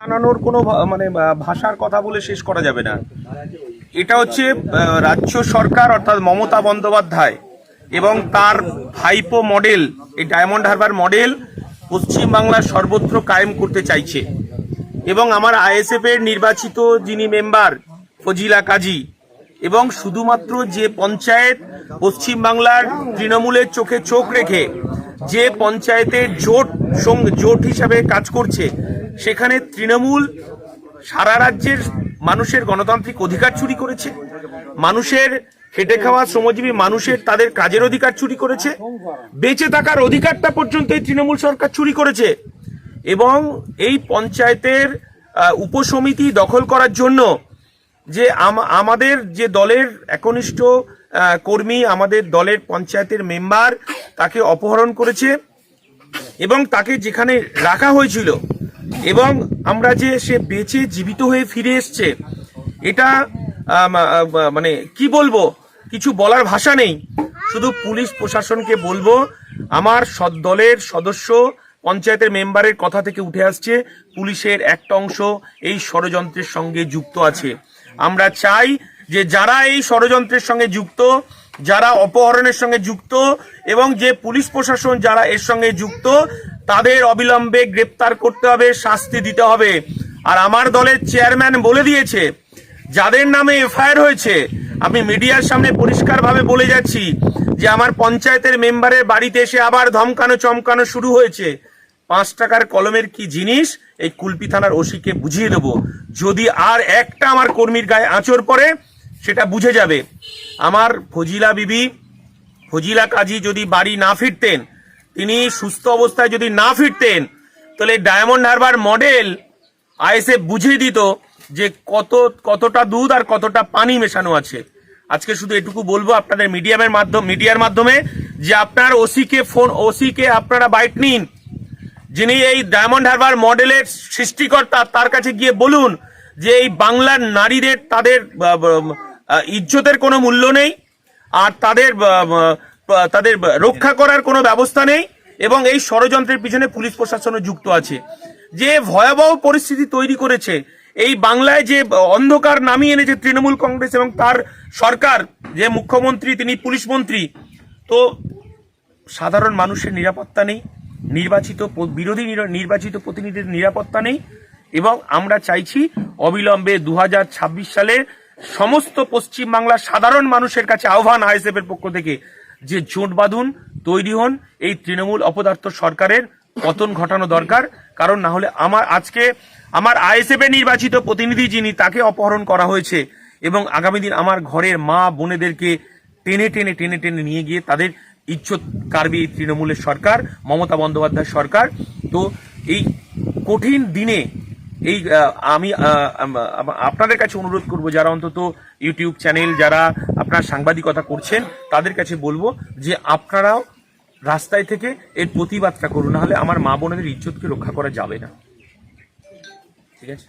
আনানোর কোনো মানে ভাষার কথা বলে শেষ করা যাবে না। এটা হচ্ছে রাজ্য সরকার, অর্থাৎ মমতা বন্দ্যোপাধ্যায় এবং তার ভাইপো মডেল, এই ডায়মন্ড হারবার মডেল পশ্চিমবাংলার সর্বত্র কায়েম করতে চাইছে। এবং আমার আইএসএফ এর নির্বাচিত যিনি মেম্বার, ফজিলা কাজী, এবং শুধুমাত্র যে পঞ্চায়েত পশ্চিমবাংলার তৃণমূলের চোখে চোখ রেখে যে পঞ্চায়েতের জোট জোট হিসাবে কাজ করছে সেখানে তৃণমূল সারা রাজ্যের মানুষের গণতান্ত্রিক অধিকার চুরি করেছে। মানুষের খেটে খাওয়া শ্রমজীবী মানুষের তাদের কাজের অধিকার চুরি করেছে। বেঁচে থাকার অধিকারটা পর্যন্ত এই তৃণমূল সরকার চুরি করেছে। এবং এই পঞ্চায়েতের উপসমিতি দখল করার জন্য যে আম- আমাদের যে দলের একনিষ্ঠ কর্মী আমাদের দলের পঞ্চায়েতের মেম্বার তাকে অপহরণ করেছে এবং তাকে যেখানে রাখা হয়েছিল এবং আমরা যে সে বেঁচে জীবিত হয়ে ফিরে এসছে, এটা মানে কি বলব? কিছু বলার ভাষা নেই। শুধু পুলিশ প্রশাসনকে বলব, আমার সদ দলের সদস্য, পঞ্চায়েতের মেম্বারের কথা থেকে উঠে আসছে, পুলিশের একটা অংশ এই ষড়যন্ত্রের সঙ্গে যুক্ত আছে। আমরা চাই যে যারা এই ষড়যন্ত্রের সঙ্গে যুক্ত, যারা অপহরণের সঙ্গে যুক্ত, এবং যে পুলিশ প্রশাসন যারা এর সঙ্গে যুক্ত তাদের অবিলম্বে গ্রেপ্তার করতে হবে, শাস্তি দিতে হবে। আর আমার দলের চেয়ারম্যান বলে দিয়েছে, যাদের নামে এফআইআর হয়েছে, আমি মিডিয়ার সামনে পরিষ্কারভাবে বলে যাচ্ছি যে আমার পঞ্চায়েতের মেম্বারের বাড়িতে এসে আবার ধমকানো, চমকানো শুরু হয়েছে। পাঁচ টাকার কলমের কি জিনিস? এই কুলপি থানার ওসিকে বুঝিয়ে দেবো। যদি আর একটা আমার কর্মীর গায়ে আঁচড় পড়ে, সেটা বুঝে যাবে। আমার ফজিলা বিবি, ফজিলা কাজী যদি বাড়ি না ফিরতেন তিনি সুস্থ অবস্থায় যদি না ফিরতেন, তাহলে ডায়মন্ড হারবার মডেল আইএসএফ বুঝিয়ে দিত যে কত, কতটা দুধ আর কতটা পানি মেশানো আছে। আজকে শুধু এটুকু বলব আপনাদের মিডিয়ামের মাধ্যম, মিডিয়ার মাধ্যমে যে আপনার ওসিকে ফোন, ওসিকে আপনারা বাইট নিন। যিনি এই ডায়মন্ড হারবার মডেলের সৃষ্টিকর্তা, তার কাছে গিয়ে বলুন যে এই বাংলার নারীদের, তাদের ইজ্জতের কোনো মূল্য নেই। আর তাদের তাদের রক্ষা করার কোনো ব্যবস্থা নেই এবং এই ষড়যন্ত্রের পিছনে পুলিশ প্রশাসনও যুক্ত আছে। যে ভয়াবহ পরিস্থিতি তৈরি করেছে, এই বাংলায় যে অন্ধকার নামিয়ে এনেছে তৃণমূল কংগ্রেস এবং তার সরকার, যে মুখ্যমন্ত্রী, তিনি পুলিশ মন্ত্রী, তো সাধারণ মানুষের নিরাপত্তা নেই, নির্বাচিত বিরোধী নির্বাচিত প্রতিনিধির নিরাপত্তা নেই এবং আমরা চাইছি অবিলম্বে দু হাজার ছাব্বিশ সালে সমস্ত পশ্চিমবাংলার সাধারণ মানুষের কাছে আহ্বান আইএসএফ এর পক্ষ থেকে যে জোট বাঁধুন, তৈরি হন, এই তৃণমূল অপদার্থ সরকারের পতন ঘটানো দরকার। কারণ না হলে আমার আজকে আমার আইএসএফ নির্বাচিত প্রতিনিধি যিনি, তাকে অপহরণ করা হয়েছে। এবং আগামী দিন আমার ঘরের মা বোনেদেরকে টেনে টেনে টেনে টেনে নিয়ে গিয়ে তাদের ইজ্জত কারবে এই তৃণমূলের সরকার, মমতা বন্দ্যোপাধ্যায় সরকার। তো এই কঠিন দিনে এই আম- আপনাদের কাছে অনুরোধ করব যারা অন্তত ইউটিউব চ্যানেল, যারা আপনার সাংবাদিকতা করছেন, তাদের কাছে বলব যে আপনারাও রাস্তায় থেকে এর প্রতিবাদটা করুন নাহলে আমার মা বোনেদের ইজ্জতকে রক্ষা করা যাবে না। ঠিক আছে?